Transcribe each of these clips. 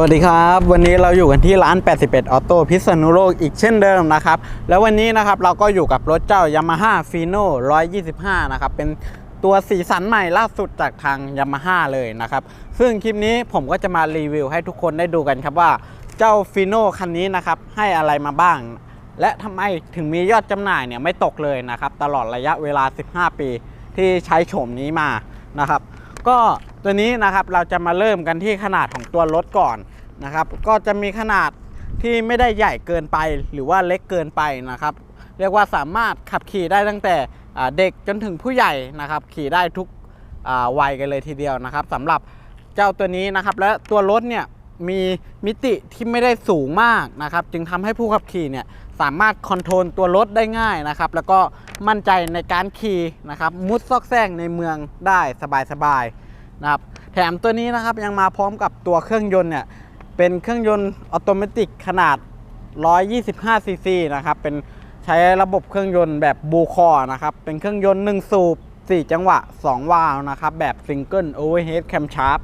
วัสดีครับ วันนี้เราอยู่กันที่ร้าน 81 ออโต้พิษณุโลกอีกเช่นเดิมนะครับ แล้ววันนี้นะครับเราก็อยู่กับรถเจ้า Yamaha Fino 125 นะครับ เป็นตัวสีสันใหม่ล่าสุดจากทาง Yamaha เลยนะครับ ซึ่งคลิปนี้ผมก็จะมารีวิวให้ทุกคนได้ดูกันครับว่าเจ้า Fino คันนี้นะครับ ให้อะไรมาบ้าง และทำไมถึงมียอดจำหน่ายเนี่ยไม่ตกเลยนะครับ ตลอดระยะเวลา 15 ปีที่ใช้โฉมนี้มานะครับ ก็ตัวนี้นะครับเราจะมาเริ่มกันที่ขนาดของตัวรถก่อนนะครับ ก็จะมีขนาดที่ไม่ได้ใหญ่เกินไปหรือว่าเล็กเกินไปนะครับ เรียกว่าสามารถขับขี่ได้ตั้งแต่เด็กจนถึงผู้ใหญ่นะครับ ขี่ได้ทุกวัยกันเลยทีเดียวนะครับสำหรับเจ้าตัวนี้นะครับ และตัวรถเนี่ย มีมิติที่ไม่ได้สูงมากนะครับ จึงทำให้ผู้ขับขี่เนี่ยสามารถคอนโทรลตัวรถได้ง่ายนะครับ แล้วก็มั่นใจในการขี่นะครับ มุดซอกแซงในเมืองได้สบายๆนะครับ แถมตัวนี้นะครับยังมาพร้อมกับตัวเครื่องยนต์เนี่ย เป็นเครื่องยนต์ออโตเมติกขนาด 125ซีซีนะครับ เป็นใช้ระบบเครื่องยนต์แบบบูคอร์นะครับ เป็นเครื่องยนต์ 1 สูบ 4 จังหวะ 2 วาล์วนะครับ แบบซิงเกิลโอเวอร์เฮดแคมชาร์ป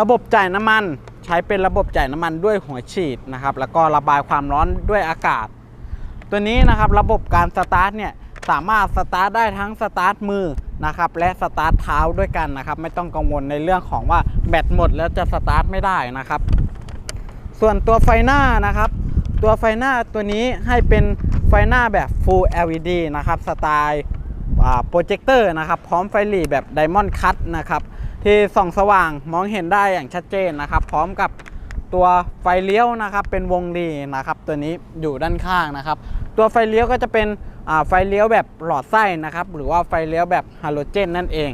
ระบบจ่ายน้ำมัน ใช้เป็นระบบจ่ายน้ำมันด้วยหัวฉีดนะครับ แล้วก็ระบายความร้อนด้วยอากาศ ตัวนี้นะครับระบบการสตาร์ทเนี่ยสามารถสตาร์ทได้ทั้งสตาร์ทมือนะครับและสตาร์ทเท้าด้วยกันนะครับ ไม่ต้องกังวลในเรื่องของว่าแบตหมดแล้วจะสตาร์ทไม่ได้นะครับ ส่วนตัวไฟหน้านะครับ ตัวไฟหน้าตัวนี้ให้เป็นไฟหน้าแบบ Full LED นะครับสไตล์โปรเจคเตอร์นะครับ พร้อมไฟหลีแบบ Diamond Cut นะครับ ที่ส่องสว่างมองเห็นได้อย่างชัดเจนนะครับ พร้อมกับตัวไฟเลี้ยวนะครับเป็นวงรีนะครับ ตัวนี้อยู่ด้านข้างนะครับ ตัวไฟเลี้ยวก็จะเป็นไฟเลี้ยวแบบหลอดไส้นะครับ หรือว่าไฟเลี้ยวแบบฮาโลเจนนั่นเอง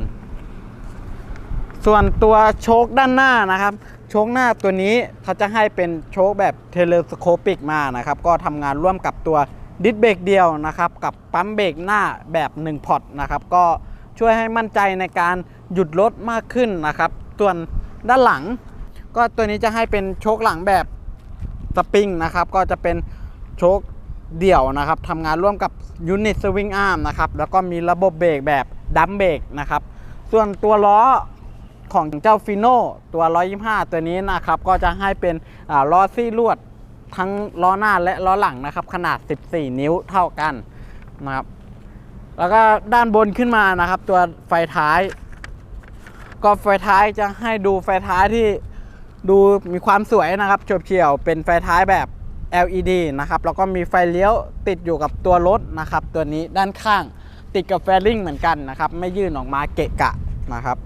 ส่วนตัวโชคด้านหน้านะครับ โชคหน้าตัวนี้เขาจะให้เป็นโชคแบบเทเลสโคปิกมานะครับ ก็ทำงานร่วมกับตัวดิสเบรกเดียวนะครับ กับปั๊มเบรกหน้าแบบ 1 พอร์ตนะครับ ก็ ช่วยให้มั่นใจในการหยุดรถมากขึ้นนะครับ ส่วนด้านหลัง ก็ตัวนี้จะให้เป็นโชคหลังแบบสปริงนะครับ ก็จะเป็นโชคเดี่ยวนะครับทำงานร่วมกับยูนิตสวิงอาร์มนะครับแล้วก็มีระบบเบรกแบบดัมเบรกนะครับส่วนตัวล้อของเจ้าฟิโน่ตัว 125 ตัวนี้นะครับ ก็จะให้เป็นล้อซี่ลวดทั้งล้อหน้าและล้อหลังนะครับ ขนาด 14 นิ้วเท่ากันนะครับ แล้วก็ด้านบนขึ้นมานะครับ ตัวไฟท้าย ก็ไฟท้ายจะให้ดูไฟท้ายที่ดูมีความสวยนะครับโฉบเฉียวเป็นไฟท้ายแบบ LED นะครับแล้วก็มีไฟเลี้ยวติดอยู่กับตัวรถนะครับ ตัวนี้ด้านข้างติดกับแฟลิงเหมือนกันนะครับ ไม่ยื่นออกมาเกะกะนะครับ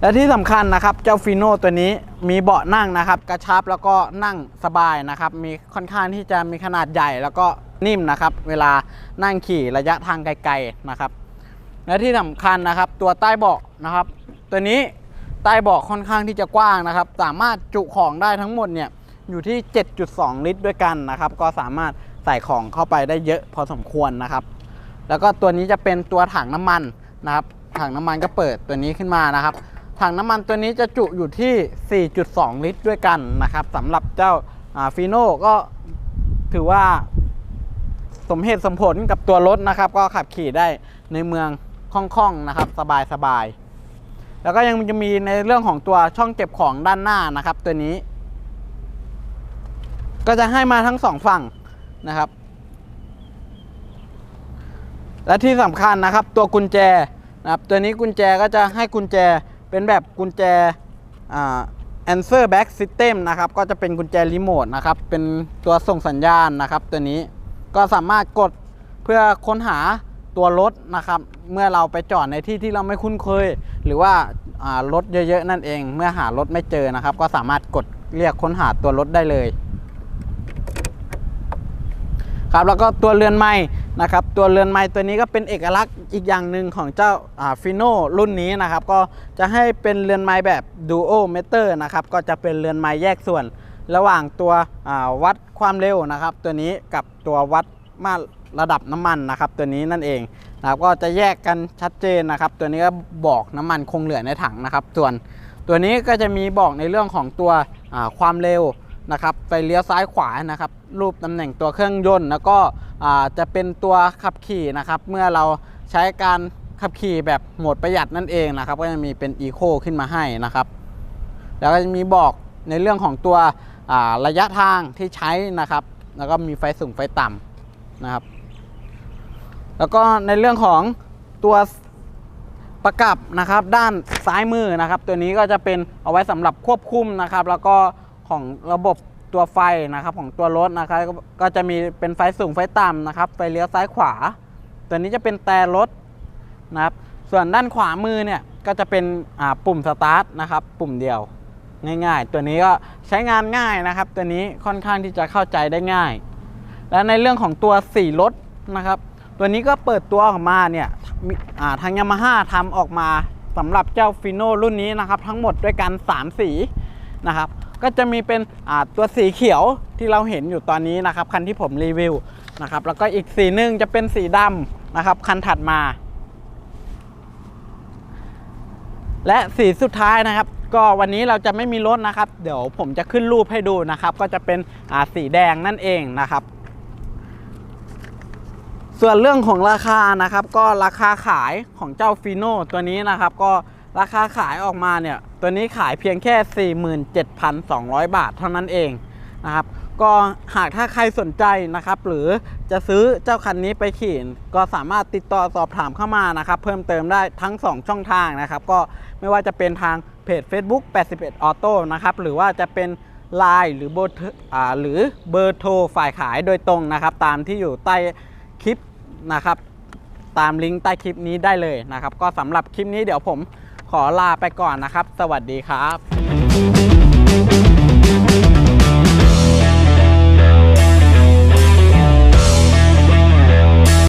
และที่สำคัญนะครับเจ้าฟิโน่ตัวนี้มีเบาะนั่งนะครับ กระชับแล้วก็นั่งสบายนะครับ มีค่อนข้างที่จะมีขนาดใหญ่แล้วก็ นิ่มนะครับ เวลานั่งขี่ระยะทางไกลๆนะครับ และที่สำคัญนะครับ ตัวใต้เบาะนะครับ ตัวนี้ใต้เบาะค่อนข้างที่จะกว้างนะครับ สามารถจุของได้ทั้งหมดเนี่ยอยู่ที่ 7.2 ลิตรด้วยกันนะครับ ก็สามารถใส่ของเข้าไปได้เยอะพอสมควรนะครับ แล้วก็ตัวนี้จะเป็นตัวถังน้ำมันนะครับ ถังน้ำมันก็เปิดตัวนี้ขึ้นมานะครับ ถังน้ำมันตัวนี้จะจุอยู่ที่ 4.2 ลิตรด้วยกันนะครับสำหรับเจ้าฟีโน่ก็ถือว่า สมเหตุสมผลกับตัวรถนะครับ ก็ขับขี่ได้ในเมืองคล่องๆนะครับ สบายๆแล้วก็ยังจะมีในเรื่องของตัวช่องเก็บของด้านหน้านะครับ ตัวนี้ ก็จะให้มาทั้งสองฝั่งนะครับ และที่สำคัญนะครับ ตัวกุญแจนะครับ ตัวนี้กุญแจก็จะให้กุญแจเป็นแบบกุญแจอ่า answer back system นะครับ ก็จะเป็นกุญแจรีโมทนะครับ เป็นตัวส่งสัญญาณนะครับ ตัวนี้ ก็สามารถกดเพื่อค้นหาตัวรถนะครับ เมื่อเราไปจอดในที่ที่เราไม่คุ้นเคย หรือว่ารถเยอะๆนั่นเอง เมื่อหารถไม่เจอนะครับ ก็สามารถกดเรียกค้นหาตัวรถได้เลยครับแล้วก็ตัวเรือนไม้นะครับตัวเรือนไม้ตัวนี้ก็เป็นเอกลักษณ์อีกอย่างหนึ่งของเจ้าฟิโนรุ่นนี้นะครับ ก็จะให้เป็นเรือนไม้แบบ Duo Meter นะครับก็จะเป็นเรือนไม้แยกส่วน ระหว่างตัววัดความเร็วนะครับ ตัวนี้กับตัววัดมาระดับน้ำมันนะครับ ตัวนี้นั่นเองนะครับก็จะแยกกันชัดเจนนะครับ ตัวนี้ก็บอกน้ำมันคงเหลือในถังนะครับ ส่วนตัวนี้ก็จะมีบอกในเรื่องของตัวความเร็วนะครับไฟเลี้ยวซ้ายขวานะครับ รูปตำแหน่งตัวเครื่องยนต์ แล้วก็จะเป็นตัวขับขี่นะครับ เมื่อเราใช้การขับขี่แบบโหมดประหยัดนั่นเองนะครับ ก็จะมีเป็น Eco ขึ้นมาให้นะครับ แล้วก็จะมีบอกในเรื่องของตัว ระยะทางที่ใช้นะครับ แล้วก็มีไฟสูงไฟต่ำนะครับ แล้วก็ในเรื่องของตัวประกับนะครับ ด้านซ้ายมือนะครับ ตัวนี้ก็จะเป็นเอาไว้สำหรับควบคุมนะครับ แล้วก็ของระบบตัวไฟนะครับของตัวรถนะครับ ก็จะมีเป็นไฟสูงไฟต่ำนะครับ ไฟเลี้ยวซ้ายขวา ตัวนี้จะเป็นแต่รถนะครับ ส่วนด้านขวามือเนี่ยก็จะเป็นปุ่มสตาร์ทนะครับ ปุ่มเดียว ง่าย ๆ ตัวนี้ก็ใช้งานง่ายนะครับ ตัวนี้ค่อนข้างที่จะเข้าใจได้ง่าย และในเรื่องของตัวสีรถนะครับ ตัวนี้ก็เปิดตัวออกมาเนี่ยทางยามาฮ่าทำออกมาสำหรับเจ้าฟิโนรุ่นนี้นะครับ ทั้งหมดด้วยกัน 3 สีนะครับ ก็จะมีเป็นตัวสีเขียวที่เราเห็นอยู่ตอนนี้นะครับ คันที่ผมรีวิวนะครับ แล้วก็อีกสีหนึ่งจะเป็นสีดำนะครับ คันถัดมา และสีสุดท้ายนะครับ ก็วันนี้เราจะไม่มีรถนะครับ เดี๋ยวผมจะขึ้นรูปให้ดูนะครับ ก็จะเป็นสีแดงนั่นเองนะครับ ส่วนเรื่องของราคานะครับ ก็ราคาขายของเจ้าฟีโน่ตัวนี้นะครับ ก็ราคาขายออกมาเนี่ยตัวนี้ขายเพียงแค่ 47,200 บาทเท่านั้นเองนะครับก็หากถ้าใครสนใจนะครับ หรือจะซื้อเจ้าคันนี้ไปขี่ก็สามารถติดต่อสอบถามเข้ามานะครับ เพิ่มเติมได้ทั้ง 2 ช่องทางนะครับ ก็ไม่ว่าจะเป็นทาง เพจ Facebook 81 Auto นะครับหรือว่าจะเป็น Line หรือเบอร์หรือเบอร์โทรฝ่ายขายโดยตรงนะครับ ตามที่อยู่ใต้คลิปนะครับ ตามลิงก์ใต้คลิปนี้ได้เลยนะครับ ก็สำหรับคลิปนี้เดี๋ยวผมขอลาไปก่อนนะครับ สวัสดีครับ